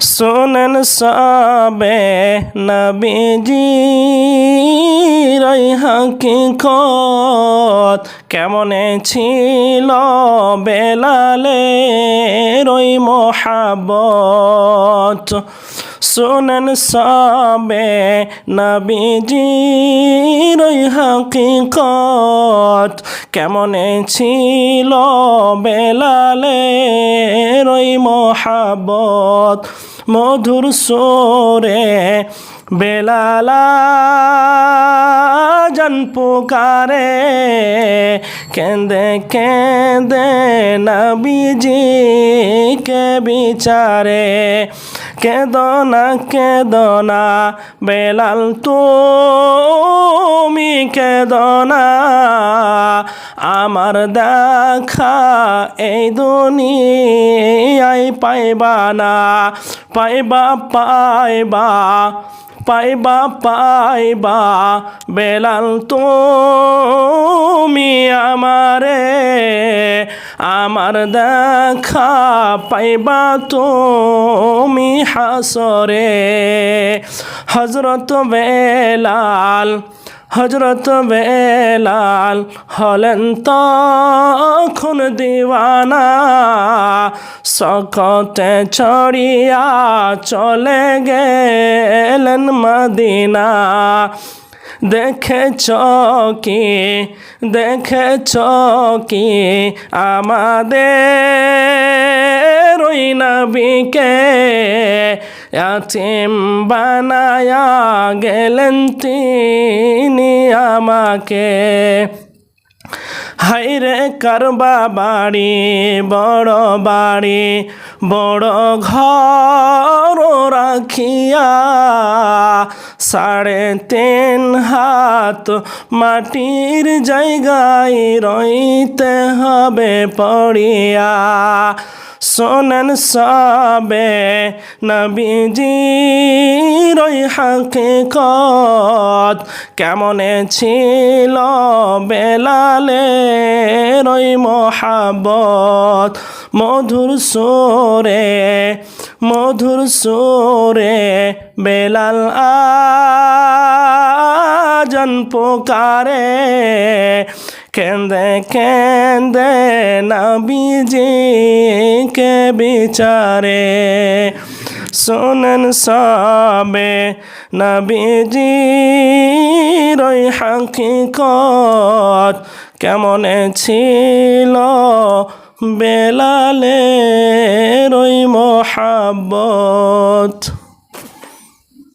শোনেন সবে নবীজি, রই হাকিকত। কেমনে ছিল বেলালে, রই মহাবত শোনেন সবে নবীজি, রই হাকিকত। কেমনে ছিল বেলালে রই মহাবত মধুর সোরে বেলালা জন পুকারে, কেঁদে কেঁদে নবীজি কে বিচারে। কেদনা কেদনা বেলাল তুমি কেদনা আমার দেখা এই দুনিয়ায় পাইবা না, পাইবা পাইবা পাইবা পাইবা। বেলাল তুমি আমার দেখা পাইবা তুমি হাসরে। হজরত বেলাল হজরত বেলাল হলেন তখন দিওয়ানা। সকতে ছড়িয়া চলে গেলেন মদিনা। দেখেছ কি দেখেছ কি আমাদের ওই নবীকে। আতিম বানায়া গেলেন তিনি আমাকে। হাইরে কারবা বাড়ি, বড় বাড়ি, বড় ঘর। রাখিয়া সাড়ে তিন হাত মাটির জায়গায় রইতে হবে পড়িয়া। শোনেন সবে নবীজি হাকিকত কেমনে ছিল বেলালে রই মহাবত মধুর সোরে মধুর সোরে বেলাল আজন পোকারে কেন্দে কেন্দে নবীজি কে বিচারে। শোনেন সবে নবীজি রই হাকিকত কেমন ছিল বেলালে রই মহাব্বত?